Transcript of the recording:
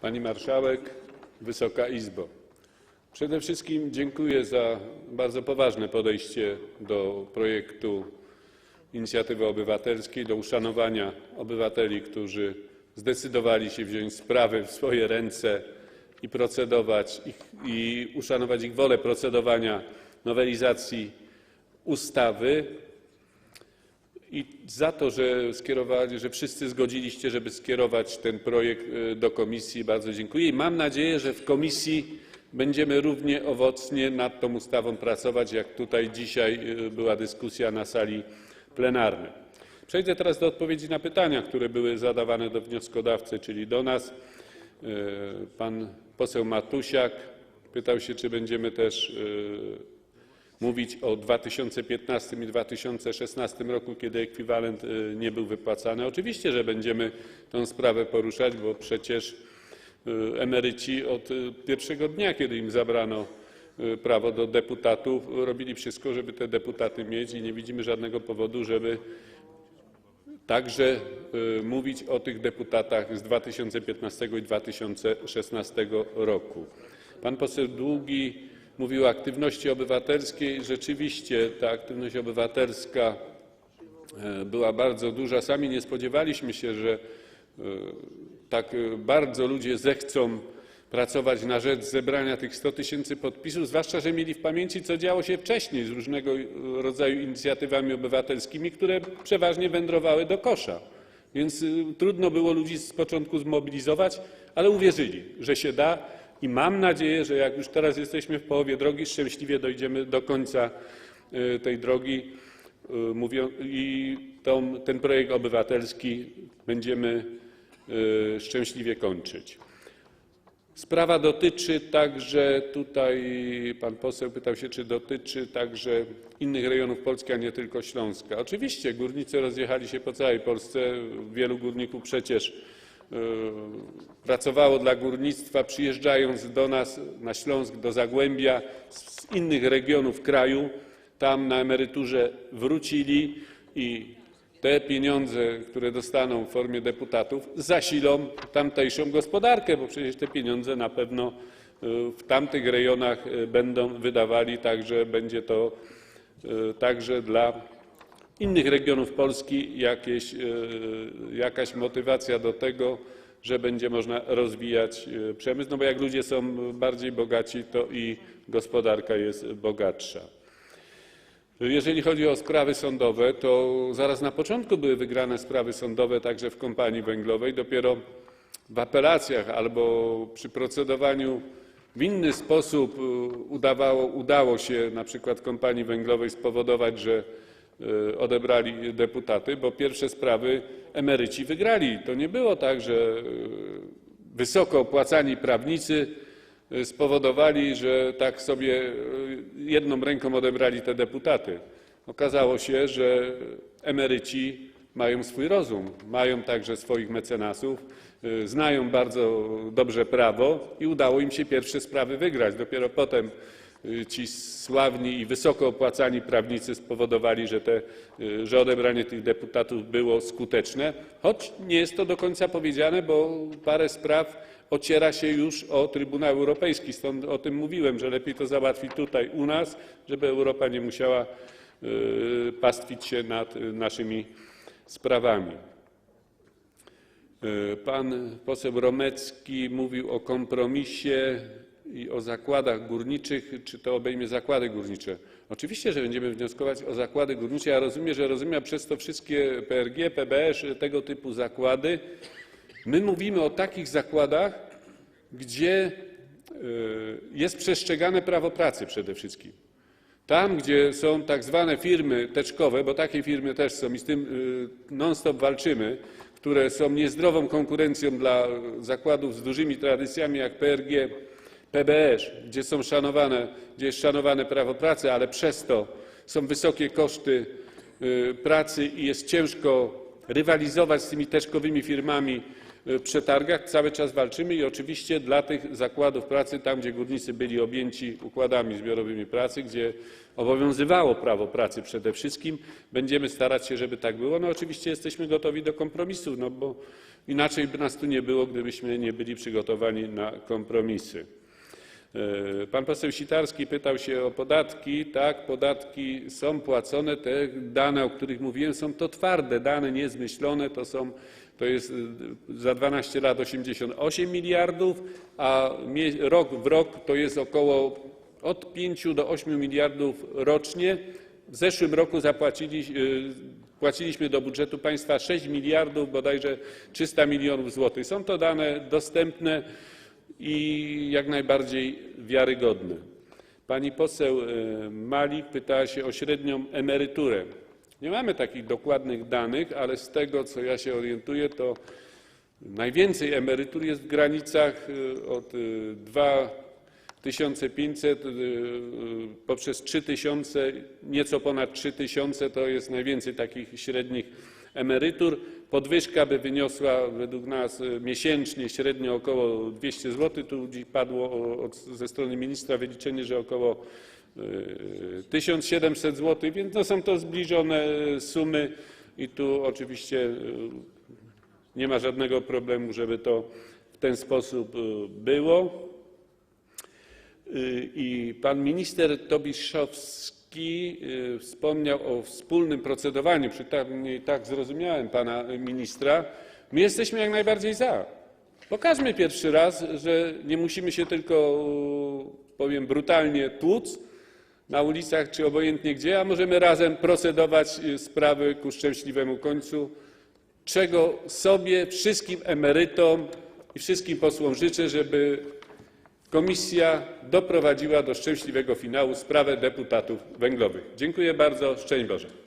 Pani Marszałek, Wysoka Izbo! Przede wszystkim dziękuję za bardzo poważne podejście do projektu inicjatywy obywatelskiej, do uszanowania obywateli, którzy zdecydowali się wziąć sprawy w swoje ręce i procedować, ich, i uszanować ich wolę procedowania nowelizacji ustawy i za to, że skierowali, że wszyscy zgodziliście, żeby skierować ten projekt y, do komisji. Bardzo dziękuję i mam nadzieję, że w komisji będziemy równie owocnie nad tą ustawą pracować, jak tutaj dzisiaj y, była dyskusja na sali plenarnej. Przejdę teraz do odpowiedzi na pytania, które były zadawane do wnioskodawcy, czyli do nas. Y, Pan poseł Matusiak pytał się, czy będziemy też mówić o 2015 i 2016 roku, kiedy ekwiwalent y, nie był wypłacany. Oczywiście, że będziemy tę sprawę poruszać, bo przecież y, emeryci od y, pierwszego dnia, kiedy im zabrano prawo do deputatów, robili wszystko, żeby te deputaty mieć i nie widzimy żadnego powodu, żeby także mówić o tych deputatach z 2015 i 2016 roku. Pan poseł Długi mówił o aktywności obywatelskiej. Rzeczywiście ta aktywność obywatelska e, była bardzo duża. Sami nie spodziewaliśmy się, że e, tak bardzo ludzie zechcą pracować na rzecz zebrania tych 100 tysięcy podpisów, zwłaszcza, że mieli w pamięci, co działo się wcześniej z różnego rodzaju inicjatywami obywatelskimi, które przeważnie wędrowały do kosza. Więc y, trudno było ludzi z początku zmobilizować, ale uwierzyli, że się da i mam nadzieję, że jak już teraz jesteśmy w połowie drogi, szczęśliwie dojdziemy do końca y, tej drogi y, i ten projekt obywatelski będziemy y, szczęśliwie kończyć. Sprawa dotyczy także, tutaj pan poseł pytał się, czy dotyczy także innych rejonów Polski, a nie tylko Śląska. Oczywiście górnicy rozjechali się po całej Polsce. Wielu górników przecież pracowało dla górnictwa, przyjeżdżając do nas na Śląsk, do Zagłębia z innych regionów kraju. Tam na emeryturze wrócili i te pieniądze, które dostaną w formie deputatów, zasilą tamtejszą gospodarkę, bo przecież te pieniądze na pewno y, w tamtych rejonach y, będą wydawali, także będzie to y, także dla innych regionów Polski jakieś, jakaś motywacja do tego, że będzie można rozwijać przemysł, no bo jak ludzie są bardziej bogaci, to i gospodarka jest bogatsza. Jeżeli chodzi o sprawy sądowe, to zaraz na początku były wygrane sprawy sądowe także w kompanii węglowej. Dopiero w apelacjach albo przy procedowaniu w inny sposób udawało, udało się na przykład kompanii węglowej spowodować, że odebrali deputaty, bo pierwsze sprawy emeryci wygrali. To nie było tak, że wysoko opłacani prawnicy spowodowali, że tak sobie jedną ręką odebrali te deputaty. Okazało się, że emeryci mają swój rozum, mają także swoich mecenasów, znają bardzo dobrze prawo i udało im się pierwsze sprawy wygrać. Dopiero potem ci sławni i wysoko opłacani prawnicy spowodowali, że, te, że odebranie tych deputatów było skuteczne, choć nie jest to do końca powiedziane, bo parę spraw ociera się już o Trybunał Europejski. Stąd o tym mówiłem, że lepiej to załatwić tutaj u nas, żeby Europa nie musiała y, pastwić się nad y, naszymi sprawami. Y, Pan poseł Romecki mówił o kompromisie i o zakładach górniczych, czy to obejmie zakłady górnicze. Oczywiście, że będziemy wnioskować o zakłady górnicze. Ja rozumiem, że rozumiem przez to wszystkie PRG, PBS, tego typu zakłady. My mówimy o takich zakładach, gdzie y, jest przestrzegane prawo pracy przede wszystkim. Tam, gdzie są tak zwane firmy teczkowe, bo takie firmy też są i z tym y, non-stop walczymy, które są niezdrową konkurencją dla zakładów z dużymi tradycjami jak PRG, PBS, gdzie są szanowane, gdzie jest szanowane prawo pracy, ale przez to są wysokie koszty y, pracy i jest ciężko rywalizować z tymi teczkowymi firmami w przetargach. Cały czas walczymy i oczywiście dla tych zakładów pracy, tam gdzie górnicy byli objęci układami zbiorowymi pracy, gdzie obowiązywało prawo pracy przede wszystkim, będziemy starać się, żeby tak było. No oczywiście jesteśmy gotowi do kompromisu, no bo Inaczej by nas tu nie było, gdybyśmy nie byli przygotowani na kompromisy. E, Pan poseł Sitarski pytał się o podatki. Tak, podatki są płacone. Te dane, o których mówiłem, są to twarde dane, niezmyślone. To, są, to jest e, za 12 lat 88 miliardów, a rok w rok to jest około od 5 do 8 miliardów rocznie. W zeszłym roku zapłacili, e, płaciliśmy do budżetu państwa 6 miliardów, bodajże 300 milionów złotych. Są to dane dostępne i jak najbardziej wiarygodne. Pani poseł e, Malik pytała się o średnią emeryturę. Nie mamy takich dokładnych danych, ale z tego, co ja się orientuję, to najwięcej emerytur jest w granicach e, od e, 2500 e, poprzez 3000, nieco ponad 3000 to jest najwięcej takich średnich emerytur. Podwyżka by wyniosła według nas e, miesięcznie średnio około 200 zł. Tu padło ze strony ministra wyliczenie, że około e, 1700 zł, więc no są to zbliżone sumy i tu oczywiście e, nie ma żadnego problemu, żeby to w ten sposób e, było. I pan minister Tobiszowski y, wspomniał o wspólnym procedowaniu, przynajmniej tak zrozumiałem pana ministra. My jesteśmy jak najbardziej za. Pokażmy pierwszy raz, że nie musimy się tylko, powiem brutalnie, tłuc na ulicach czy obojętnie gdzie, a możemy razem procedować y, sprawy ku szczęśliwemu końcu, czego sobie, wszystkim emerytom i wszystkim posłom życzę, żeby Komisja doprowadziła do szczęśliwego finału sprawę deputatów węglowych. Dziękuję bardzo. Szczęść Boże.